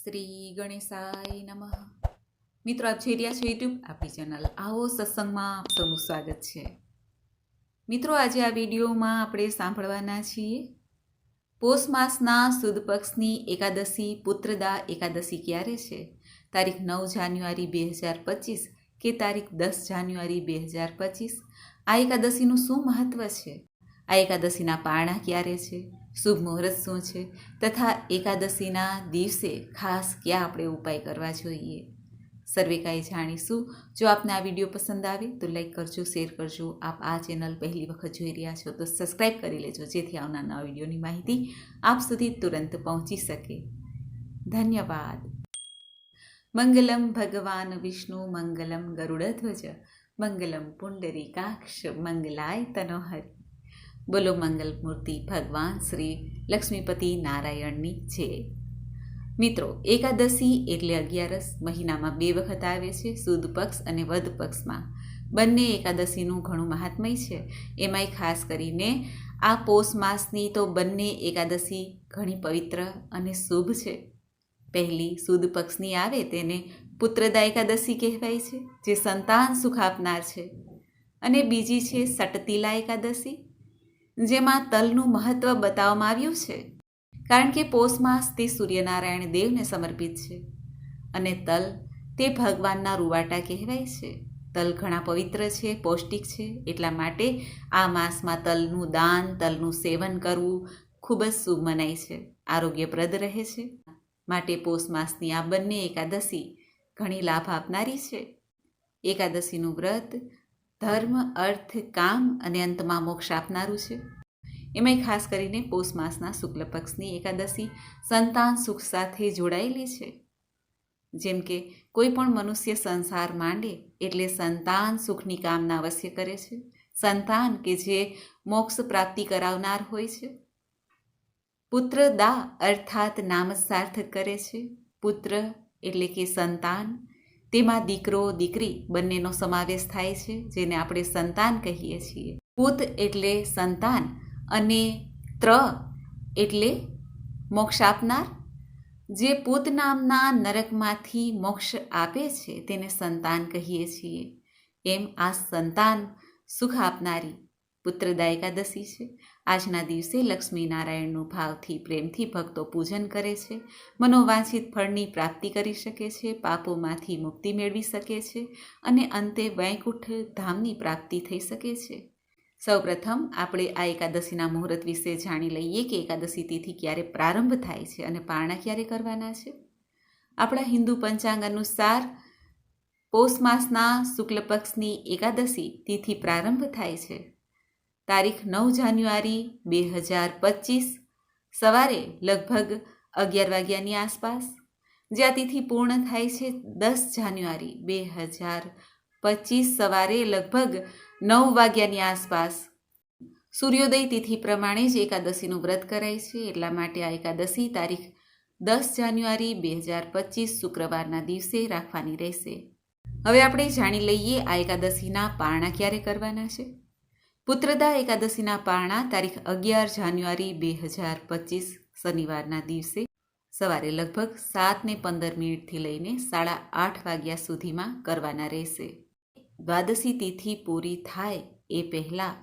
શ્રી ગણેશાય નમઃ. મિત્રો, આપ જોઈ રહ્યા છો યુટ્યુબ આપણી ચેનલ આવો સત્સંગમાં આપ સૌનું સ્વાગત છે. મિત્રો, આજે આ વિડીયોમાં આપણે સાંભળવાના છીએ, પોષ માસના સુદ પક્ષની એકાદશી પુત્રદા એકાદશી ક્યારે છે? તારીખ નવ જાન્યુઆરી બે હજાર પચીસ કે તારીખ દસ જાન્યુઆરી બે હજાર પચીસ? આ એકાદશીનું શું મહત્ત્વ છે? આ એકાદશીના પારણા ક્યારે છે? શુભ મુહૂર્ત શું છે? તથા એકાદશીના દિવસે ખાસ ક્યાં આપણે ઉપાય કરવા જોઈએ? સર્વે કાંઈ જાણીશું. જો આપને આ વીડિયો પસંદ આવે તો લાઈક કરજો, શેર કરજો. આપ આ ચેનલ પહેલી વખત જોઈ રહ્યા છો તો સબસ્ક્રાઈબ કરી લેજો, જેથી આવનાર નવા વિડીયોની માહિતી આપ સુધી તુરંત પહોંચી શકે. ધન્યવાદ. મંગલમ ભગવાન વિષ્ણુ, મંગલમ ગરુડધ્વજ, મંગલમ પુંડરીકાક્ષ, મંગલાય તનોહરી. બોલો મંગલ મૂર્તિ ભગવાન શ્રી લક્ષ્મીપતિ નારાયણની છે મિત્રો, એકાદશી એટલે અગિયારસ મહિનામાં બે વખત આવે છે સુદ પક્ષ અને વધ પક્ષમાં. બંને એકાદશીનું ઘણું મહાત્મય છે. એમાંય ખાસ કરીને આ પોષ માસની તો બંને એકાદશી ઘણી પવિત્ર અને શુભ છે. પહેલી સુદ પક્ષની આવે તેને પુત્રદા એકાદશી કહેવાય છે, જે સંતાન સુખ આપનાર છે. અને બીજી છે સટતિલા એકાદશી. જેમાં તલનું મહત્વ બતાવવામાં આવ્યું છે. કારણ કે પોષ માસ તે સૂર્યનારાયણ દેવને સમર્પિત છે અને તલ તે ભગવાનના રૂવાટા કહેવાય છે. તલ ઘણા પવિત્ર છે, પૌષ્ટિક છે, એટલા માટે આ માસમાં તલનું દાન, તલનું સેવન કરવું ખૂબ જ શુભ મનાય છે, આરોગ્યપ્રદ રહે છે. માટે પોષ માસની આ બંને એકાદશી ઘણી લાભ આપનારી છે. એકાદશીનું વ્રત ધર્મ, અર્થ, કામ અને અંતમાં મોક્ષ આપનારું છે. એમાંય ખાસ કરીને પોષ માસના શુક્લ પક્ષની એકાદશી સંતાન સુખ સાથે જોડાયેલી છે. જેમ કે કોઈ પણ મનુષ્ય સંસાર માંડે એટલે સંતાન સુખની કામના અવશ્ય કરે છે. સંતાન કે જે મોક્ષ પ્રાપ્તિ કરાવનાર હોય છે. પુત્ર દા અર્થાત નામ સાર્થક કરે છે. પુત્ર એટલે કે સંતાન તેમાં દીકરો, દીકરી બંનેનો સમાવેશ થાય છે, જેને આપણે સંતાન કહીએ છીએ. પુત એટલે સંતાન અને ત્ર એટલે મોક્ષ આપનાર. જે પુત નામના નરકમાંથી મોક્ષ આપે છે, તેને સંતાન કહીએ છીએ. એમ આ સંતાન સુખ આપનારી પુત્રદા એકાદશી છે. આજના દિવસે લક્ષ્મીનારાયણનું ભાવથી પ્રેમથી ભક્તો પૂજન કરે છે. મનોવાંછિત ફળની પ્રાપ્તિ કરી શકે છે, પાપોમાંથી મુક્તિ મેળવી શકે છે અને અંતે વૈકુંઠ ધામની પ્રાપ્તિ થઈ શકે છે. સૌપ્રથમ આપણે આ એકાદશીના મુહૂર્ત વિશે જાણી લઈએ કે એકાદશી તિથિ ક્યારે પ્રારંભ થાય છે અને પારણા ક્યારે કરવાના છે. આપણા હિન્દુ પંચાંગ અનુસાર પોષ માસના શુક્લ પક્ષની એકાદશી તિથિ પ્રારંભ થાય છે. તારીખ નવ જાન્યુઆરી બે હજાર પચીસ, સવારે લગભગ અગિયાર વાગ્યાની આસપાસ. જ્યાં તિથિ પૂર્ણ થાય છે દસ જાન્યુઆરી બે હજાર પચીસ સવારે લગભગ નવ વાગ્યાની આસપાસ. સૂર્યોદય તિથિ પ્રમાણે જ એકાદશીનું વ્રત કરાય છે. એટલા માટે આ એકાદશી તારીખ દસ જાન્યુઆરી બે હજાર પચીસ શુક્રવારના દિવસે રાખવાની રહેશે. હવે આપણે જાણી લઈએ આ એકાદશીના પારણા ક્યારે કરવાના છે. પુત્રદા એકાદશીના પારણા તારીખ અગિયાર જાન્યુઆરી બે હજાર પચીસ શનિવારના દિવસે સવારે લગભગ સાતને પંદર મિનિટથી લઈને સાડા આઠ વાગ્યા સુધીમાં કરવાના રહેશે. દ્વાદશી તિથિ પૂરી થાય એ પહેલાં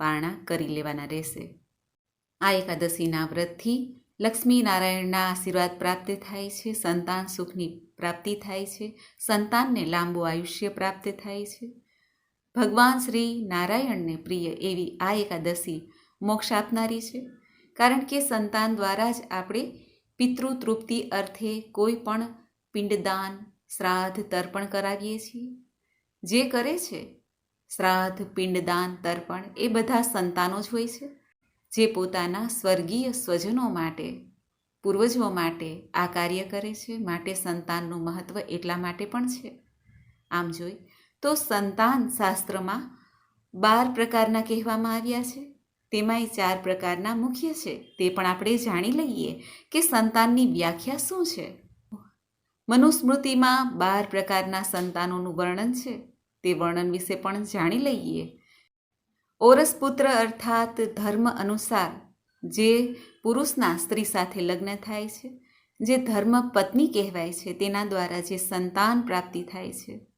પારણા કરી લેવાના રહેશે. આ એકાદશીના વ્રતથી લક્ષ્મી નારાયણના આશીર્વાદ પ્રાપ્ત થાય છે, સંતાન સુખની પ્રાપ્તિ થાય છે, સંતાનને લાંબુ આયુષ્ય પ્રાપ્ત થાય છે. ભગવાન શ્રી નારાયણને પ્રિય એવી આ એકાદશી મોક્ષ આપનારી છે. કારણ કે સંતાન દ્વારા જ આપણે પિતૃતૃપ્તિ અર્થે કોઈ પણ પિંડદાન, શ્રાદ્ધ, તર્પણ કરાવીએ છીએ. જે કરે છે, શ્રાદ્ધ, પિંડદાન, તર્પણ એ બધા સંતાનો જ હોય છે, જે પોતાના સ્વર્ગીય સ્વજનો માટે, પૂર્વજો માટે આ કાર્ય કરે છે, માટે સંતાનનું મહત્ત્વ એટલા માટે પણ છે. આમ જોઈ તો સંતાન શાસ્ત્રમાં બાર પ્રકારના કહેવામાં આવ્યા છે. તેમાંય ચાર પ્રકારના મુખ્ય છે. તે પણ આપણે જાણી લઈએ કે સંતાનની વ્યાખ્યા શું છે. મનુસ્મૃતિમાં બાર પ્રકારના સંતાનોનું વર્ણન છે. તે વર્ણન વિશે પણ જાણી લઈએ. ઓરસપુત્ર અર્થાત ધર્મ અનુસાર, જે પુરુષના સ્ત્રી સાથે લગ્ન થાય છે, જે ધર્મ પત્ની કહેવાય છે, તેના દ્વારા જે સંતાન પ્રાપ્તિ થાય છે.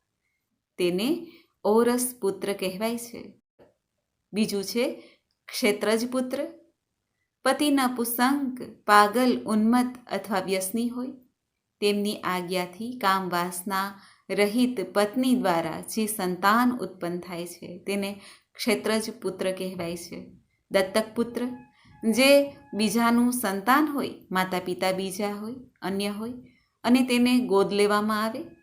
તેને ઔરસ પુત્ર કહેવાય છે. બીજું છે ક્ષેત્રજ પુત્ર. પતિના પુસંગ, પાગલ, ઉન્મત્ત અથવા વ્યસની હોય. તેમની આજ્ઞાથી કામવાસના રહિત પત્ની દ્વારા જે સંતાન ઉત્પન્ન થાય છે તેને ક્ષેત્રજ પુત્ર કહેવાય છે. દત્તક પુત્ર. જે બીજાનું સંતાન હોય માતા પિતા બીજા હોય, અન્ય હોય અને તેને ગોદ લેવામાં આવે.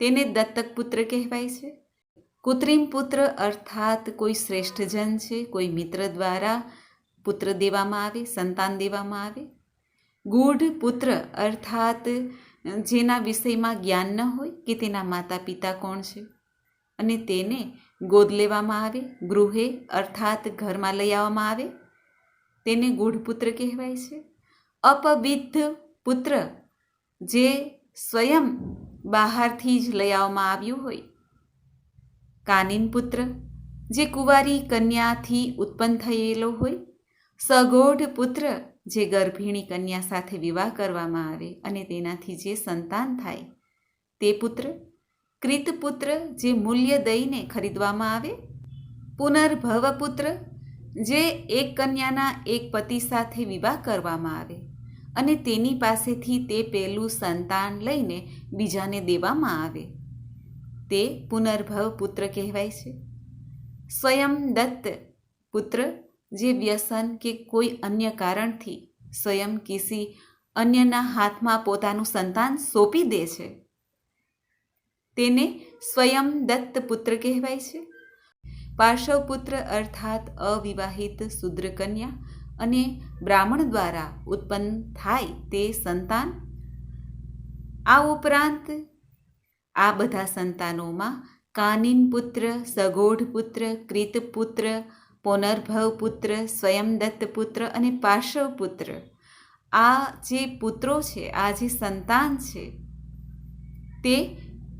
તેને દત્તક પુત્ર કહેવાય છે. કૃત્રિમ પુત્ર અર્થાત કોઈ શ્રેષ્ઠજન છે, કોઈ મિત્ર દ્વારા પુત્ર દેવામાં આવે, સંતાન દેવામાં આવે. ગૂઢ પુત્ર અર્થાત જેના વિષયમાં જ્ઞાન ન હોય કે તેના માતા પિતા કોણ છે? અને તેને ગોદ લેવામાં આવે, ગૃહે અર્થાત ઘરમાં લઈ આવવામાં આવે. તેને ગૂઢ પુત્ર કહેવાય છે. અપવિદ્ધ પુત્ર જે સ્વયં બહારથી જ લઈ આવવામાં આવ્યું હોય. કાનિન પુત્ર, જે કુંવારી કન્યાથી ઉત્પન્ન થયેલો હોય, સગોઢ પુત્ર, જે ગર્ભિણી કન્યા સાથે વિવાહ કરવામાં આવે અને તેનાથી જે સંતાન થાય, તે પુત્ર, કૃત પુત્ર, જે મૂલ્ય દઈને ખરીદવામાં આવે, પુનર્ભવ પુત્ર, જે એક કન્યાના એક પતિ સાથે વિવાહ કરવામાં આવે અને તેની પાસેથી તે પહેલું સંતાન લઈને બીજાને દેવામાં આવે. તે પુનર્ભવ પુત્ર કહેવાય છે. સ્વયં દત્ત પુત્ર, જે વ્યસન કે કોઈ અન્ય કારણથી સ્વયં કિસી અન્યના હાથમાં પોતાનું સંતાન સોંપી દે છે. તેને સ્વયં દત્ત પુત્ર કહેવાય છે. પાર્શ્વપુત્ર અર્થાત અવિવાહિત શુદ્ર કન્યા અને બ્રાહ્મણ દ્વારા ઉત્પન્ન થાય તે સંતાન? આ ઉપરાંત આ બધા સંતાનોમાં કાનિન પુત્ર, સગોઢ પુત્ર, કૃત પુત્ર, પુનર્ભવ પુત્ર, સ્વયંદત્ત પુત્ર અને પાર્શ્વ પુત્ર. આ જે પુત્રો છે, આ જે સંતાન છે, તે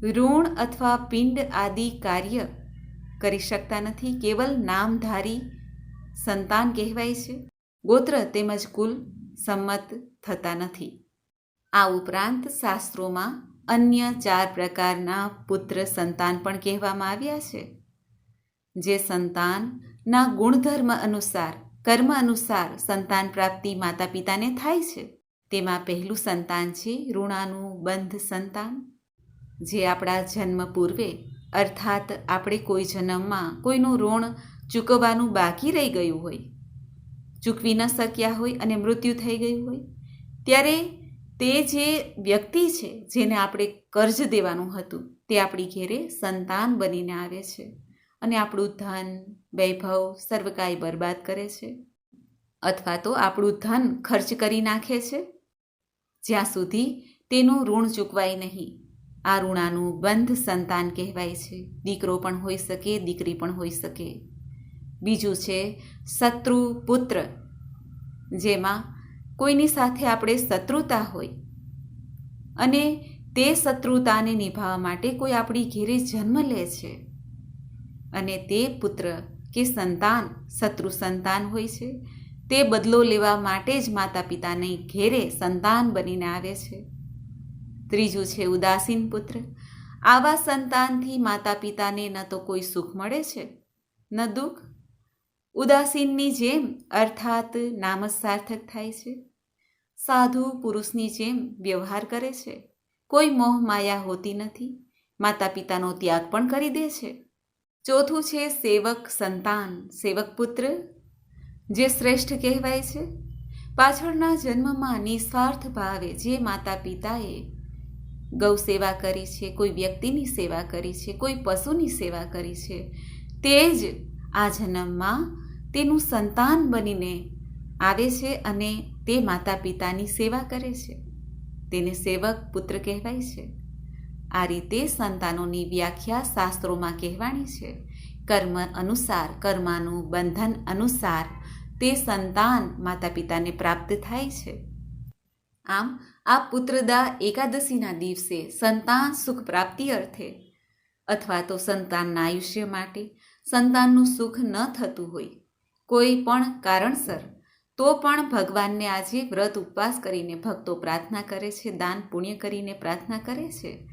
ઋણ અથવા પિંડ આદિ કાર્ય કરી શકતા નથી. કેવલ નામધારી સંતાન કહેવાય છે. ગોત્ર તેમજ કુલ સંમત થતા નથી. આ ઉપરાંત શાસ્ત્રોમાં અન્ય ચાર પ્રકારના પુત્ર સંતાન પણ કહેવામાં આવ્યા છે. જે સંતાનના ગુણધર્મ અનુસાર, કર્મ અનુસાર સંતાન પ્રાપ્તિ માતા પિતાને થાય છે. તેમાં પહેલું સંતાન છે ઋણાનું બંધ સંતાન. જે આપણા જન્મ પૂર્વે, અર્થાત આપણે કોઈ જન્મમાં કોઈનું ઋણ ચૂકવવાનું બાકી રહી ગયું હોય ચૂકવી ન શક્યા હોય અને મૃત્યુ થઈ ગયું હોય, ત્યારે તે જે વ્યક્તિ છે, જેને આપણે કર્જ દેવાનું હતું, તે આપણી ઘેરે સંતાન બનીને આવે છે અને આપણું ધન, વૈભવ, સર્વકાય બરબાદ કરે છે. અથવા તો આપણું ધન ખર્ચ કરી નાખે છે. જ્યાં સુધી તેનું ઋણ ચૂકવાય નહીં. આ ઋણાનું બંધ સંતાન કહેવાય છે. દીકરો પણ હોઈ શકે, દીકરી પણ હોઈ શકે. બીજું છે શત્રુ પુત્ર, જેમાં કોઈની સાથે આપણે શત્રુતા હોય અને તે શત્રુતાને નિભાવવા માટે કોઈ આપણી ઘેરે જન્મ લે છે. અને તે પુત્ર કે સંતાન, શત્રુ સંતાન હોય છે, તે બદલો લેવા માટે જ માતા પિતાને ઘેરે સંતાન બનીને આવે છે. ત્રીજું છે ઉદાસીન પુત્ર. આવા સંતાનથી માતા પિતાને ન તો કોઈ સુખ મળે છે, ન દુઃખ ઉદાસીનની જેમ અર્થાત નામ સાર્થક થાય છે. સાધુ પુરુષની જેમ વ્યવહાર કરે છે. કોઈ મોહ માયા હોતી નથી. માતા પિતાનો ત્યાગ પણ કરી દે છે. ચોથું છે સેવક સંતાન, સેવક પુત્ર, જે શ્રેષ્ઠ કહેવાય છે. પાછળના જન્મમાં નિસ્વાર્થ ભાવે જે માતા પિતાએ ગૌ સેવા કરી છે, કોઈ વ્યક્તિની સેવા કરી છે, કોઈ પશુની સેવા કરી છે, તે જ આ જન્મમાં તેનું સંતાન બનીને આવે છે અને તે માતા પિતાની સેવા કરે છે. તેને સેવક પુત્ર કહેવાય છે. આ રીતે સંતાનોની વ્યાખ્યા શાસ્ત્રોમાં કહેવાની છે. કર્મ અનુસાર, કર્માનું બંધન અનુસાર તે સંતાન માતા પિતાને પ્રાપ્ત થાય છે. આમ, આ પુત્રદા એકાદશીના દિવસે સંતાન સુખ પ્રાપ્તિ અર્થે અથવા તો સંતાનના આયુષ્ય માટે સંતાનનું સુખ ન થતું હોય કોઈ પણ કારણસર, તો પણ ભગવાનને આજે વ્રત ઉપવાસ કરીને ભક્તો પ્રાર્થના કરે છે, દાન પુણ્ય કરીને પ્રાર્થના કરે છે.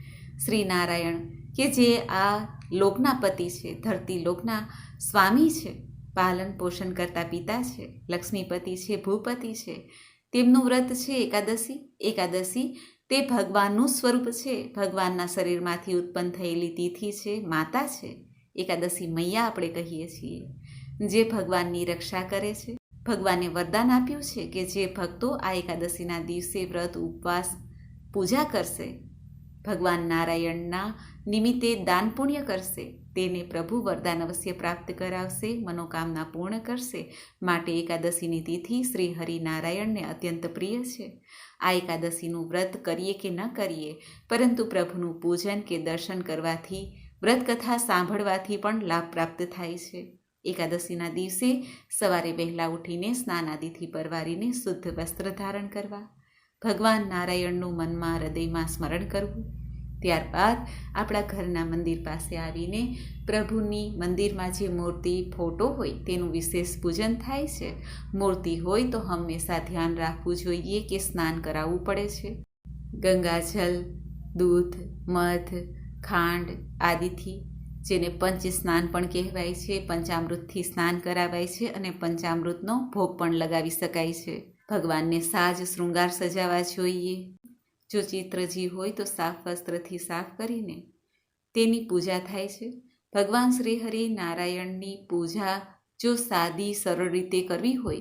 શ્રી નારાયણ કે જે આ લોકના પતિ છે, ધરતી લોકના સ્વામી છે, પાલન પોષણ કરતા પિતા છે, લક્ષ્મીપતિ છે, ભૂપતિ છે, તેમનું વ્રત છે એકાદશી એકાદશી તે ભગવાનનું સ્વરૂપ છે, ભગવાનના શરીરમાંથી ઉત્પન્ન થયેલી તિથિ છે, માતા છે, એકાદશી મૈયા આપણે કહીએ છીએ. જે ભગવાનની રક્ષા કરે છે. ભગવાને વરદાન આપ્યું છે કે જે ભક્તો આ એકાદશીના દિવસે વ્રત, ઉપવાસ, પૂજા કરશે. ભગવાન નારાયણના નિમિત્તે દાન પુણ્ય કરશે. તેને પ્રભુ વરદાન અવશ્ય પ્રાપ્ત કરાવશે, મનોકામના પૂર્ણ કરશે. માટે એકાદશીની તિથિ શ્રી હરિનારાયણને અત્યંત પ્રિય છે. આ એકાદશીનું વ્રત કરીએ કે ન કરીએ, પરંતુ પ્રભુનું પૂજન કે દર્શન કરવાથી, વ્રતકથા સાંભળવાથી પણ લાભ પ્રાપ્ત થાય છે. એકાદશીના દિવસે સવારે વહેલા ઉઠીને સ્નાન આદિથી પરવારીને શુદ્ધ વસ્ત્ર ધારણ કરવા, ભગવાન નારાયણનું મનમાં હૃદયમાં સ્મરણ કરવું. ત્યારબાદ આપણા ઘરના મંદિર પાસે આવીને પ્રભુની મંદિરમાં જે મૂર્તિ, ફોટો હોય તેનું વિશેષ પૂજન થાય છે. મૂર્તિ હોય તો હંમેશા ધ્યાન રાખવું જોઈએ કે સ્નાન કરાવવું પડે છે. ગંગાજલ, દૂધ, મધ, ખાંડ આદિથી જેને પંચ સ્નાન પણ કહેવાય છે, પંચામૃતથી સ્નાન કરાવાય છે અને પંચામૃતનો ભોગ પણ લગાવી શકાય છે. ભગવાનને સાજ શૃંગાર સજાવા જોઈએ. જો ચિત્રજી હોય તો સાફ વસ્ત્રથી સાફ કરીને તેની પૂજા થાય છે. ભગવાન શ્રી હરિ નારાયણની પૂજા જો સાદી સરળ રીતે કરવી હોય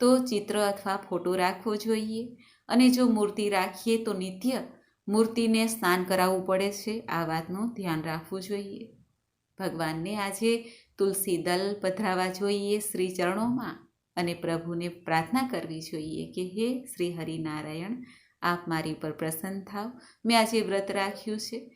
તો ચિત્ર અથવા ફોટો રાખવો જોઈએ અને જો મૂર્તિ રાખીએ તો નિત્ય મૂર્તિને સ્નાન કરાવવું પડે છે. આ વાતનું ધ્યાન રાખવું જોઈએ. ભગવાનને આજે તુલસી દલ પધરાવા જોઈએ શ્રી ચરણોમાં અને પ્રભુને પ્રાર્થના કરવી જોઈએ કે હે શ્રી હરિનારાયણ આપ મારી પર પ્રસન્ન થાવ. મેં આજે વ્રત રાખ્યું છે.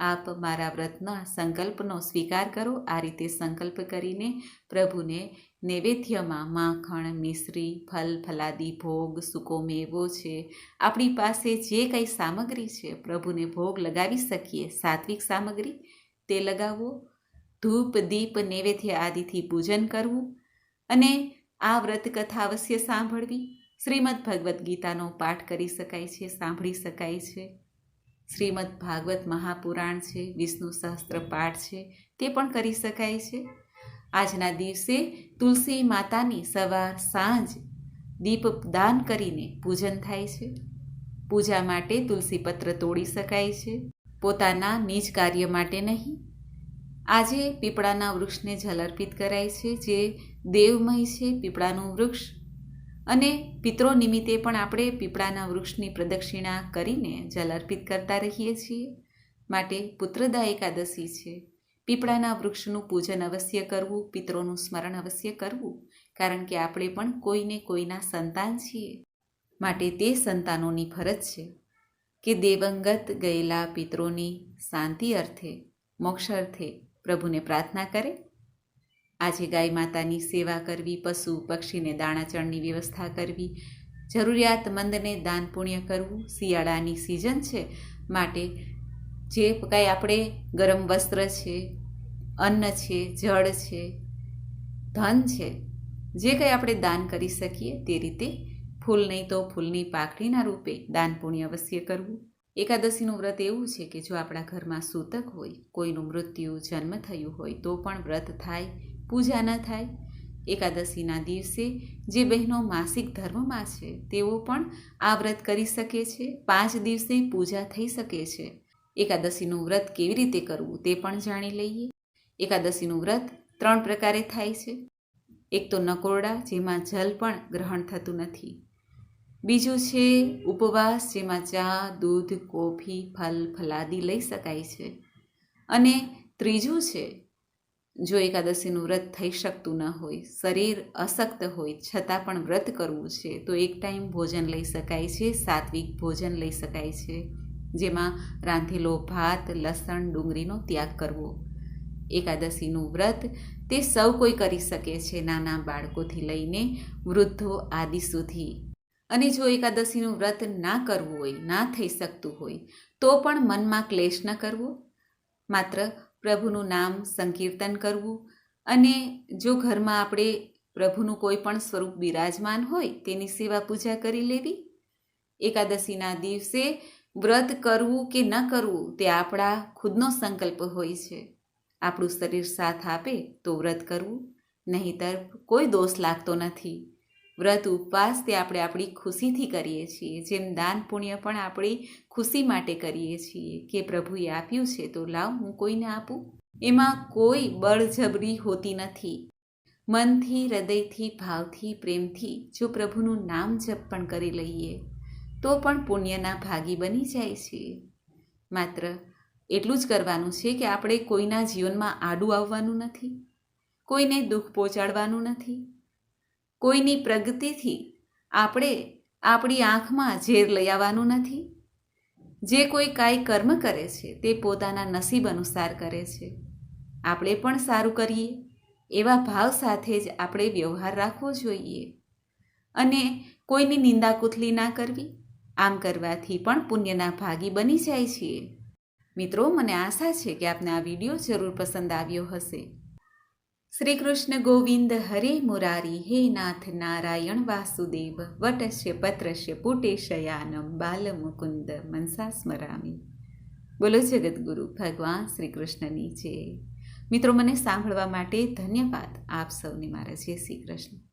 આપ મારા વ્રતના સંકલ્પનો સ્વીકાર કરો. આ રીતે સંકલ્પ કરીને પ્રભુને નૈવેદ્યમાં માખણ, મિશ્રી, ફલ, ફલાદી, ભોગ, સૂકો મેવો છે. આપણી પાસે જે કંઈ સામગ્રી છે, પ્રભુને ભોગ લગાવી શકીએ, સાત્વિક સામગ્રી તે લગાવવો ધૂપ, દીપ, નૈવેદ્ય આદિથી પૂજન કરવું અને આ વ્રત કથા અવશ્ય સાંભળવી. શ્રીમદ ભગવદ્ ગીતાનો પાઠ કરી શકાય છે, સાંભળી શકાય છે. શ્રીમદ ભાગવત મહાપુરાણ છે, વિષ્ણુ સહસ્ત્ર પાઠ છે, તે પણ કરી શકાય છે. આજના દિવસે તુલસી માતાની સવાર સાંજ દીપ દાન કરીને પૂજન થાય છે. પૂજા માટે તુલસી પત્ર તોડી શકાય છે. પોતાના નિજ કાર્ય માટે નહીં આજે પીપળાના વૃક્ષને જલ અર્પિત કરાય છે, જે દેવમય છે પીપળાનું વૃક્ષ. અને પિત્રો નિમિત્તે પણ આપણે પીપળાના વૃક્ષની પ્રદક્ષિણા કરીને જલ અર્પિત કરતા રહીએ છીએ. માટે પુત્રદા એકાદશી છે. પીપળાના વૃક્ષનું પૂજન અવશ્ય કરવું, પિત્રોનું સ્મરણ અવશ્ય કરવું, કારણ કે આપણે પણ કોઈને કોઈના સંતાન છીએ. માટે તે સંતાનોની ફરજ છે કે દેવંગત ગયેલા પિત્રોની શાંતિ અર્થે, મોક્ષ અર્થે પ્રભુને પ્રાર્થના કરે. આજે ગાય માતાની સેવા કરવી, પશુ પક્ષીને દાણાચણની વ્યવસ્થા કરવી જરૂરિયાતમંદને દાન પુણ્ય કરવું શિયાળાની સિઝન છે માટે જે કાંઈ આપણે ગરમ વસ્ત્ર છે, અન્ન છે, જળ છે, ધન છે, જે કંઈ આપણે દાન કરી શકીએ તે રીતે ફૂલ નહીં તો ફૂલની પાકડીના રૂપે દાન પુણ્ય અવશ્ય કરવું. એકાદશીનું વ્રત એવું છે કે જો આપણા ઘરમાં સૂતક હોય, કોઈનું મૃત્યુ, જન્મ થયું હોય, તો પણ વ્રત થાય, પૂજા ન થાય. એકાદશીના દિવસે જે બહેનો માસિક ધર્મમાં છે, તેઓ પણ આ વ્રત કરી શકે છે. પાંચ દિવસે પૂજા થઈ શકે છે. એકાદશીનું વ્રત કેવી રીતે કરવું તે પણ જાણી લઈએ. એકાદશીનું વ્રત ત્રણ પ્રકારે થાય છે. એક તો નકોરડા, જેમાં જલ પણ ગ્રહણ થતું નથી. બીજું છે ઉપવાસ, જેમાં ચા, દૂધ, કોફી, ફલ, ફલાદી લઈ શકાય છે. અને ત્રીજું છે, જો એકાદશીનું વ્રત થઈ શકતું ન હોય, શરીર અશક્ત હોય, છતાં પણ વ્રત કરવું છે, તો એક ટાઈમ ભોજન લઈ શકાય છે, સાત્વિક ભોજન લઈ શકાય છે, જેમાં રાંધેલો ભાત, લસણ, ડુંગળીનો ત્યાગ કરવો. એકાદશીનું વ્રત તે સૌ કોઈ કરી શકે છે, નાના બાળકોથી લઈને વૃદ્ધો આદિ સુધી. અને જો એકાદશીનું વ્રત ના કરવું હોય, ના થઈ શકતું હોય, તો પણ મનમાં ક્લેશ ન કરવો. માત્ર પ્રભુનું નામ સંકીર્તન કરવું અને જો ઘરમાં આપણે પ્રભુનું કોઈ પણ સ્વરૂપ બિરાજમાન હોય, તેની સેવા પૂજા કરી લેવી. એકાદશીના દિવસે વ્રત કરવું કે ન કરવું, તે આપણા ખુદનો સંકલ્પ હોય છે. આપણું શરીર સાથ આપે તો વ્રત કરવું. નહીંતર કોઈ દોષ લાગતો નથી. વ્રત ઉપવાસ તે આપણે આપણી ખુશીથી કરીએ છીએ. જેમ દાન પુણ્ય પણ આપણી ખુશી માટે કરીએ છીએ. કે પ્રભુએ આપ્યું છે તો લાવ, હું કોઈને આપું? એમાં કોઈ બળજબરી હોતી નથી. મનથી, હૃદયથી, ભાવથી, પ્રેમથી જો પ્રભુનું નામ જપ પણ કરી લઈએ, તો પણ પુણ્યના ભાગી બની જાય છે. માત્ર એટલું જ કરવાનું છે કે આપણે કોઈના જીવનમાં આડું આવવાનું નથી. કોઈને દુઃખ પહોંચાડવાનું નથી. કોઈની પ્રગતિથી આપણે આપણી આંખમાં ઝેર લઈ આવવાનું નથી. જે કોઈ કાંઈ કર્મ કરે છે, તે પોતાના નસીબ અનુસાર કરે છે. આપણે પણ સારું કરીએ, એવા ભાવ સાથે જ આપણે વ્યવહાર રાખવો જોઈએ. અને કોઈની નિંદા કુથલી ના કરવી, આમ કરવાથી પણ પુણ્યના ભાગી બની જાય છીએ. મિત્રો, મને આશા છે કે આપને આ વીડિયો જરૂર પસંદ આવ્યો હશે. શ્રી કૃષ્ણ ગોવિંદ હરે મુરારી, હે નાથ નારાયણ વાસુદેવ, વટસ્ય પત્રસ્ય પુટેશયાનમ બાલમુકુંદ મનસા સ્મરામી. બોલો જગદગુરુ, ભગવાન શ્રી કૃષ્ણની જય. મિત્રો, મને સાંભળવા માટે ધન્યવાદ. આપ સૌને મારા જય શ્રી કૃષ્ણ.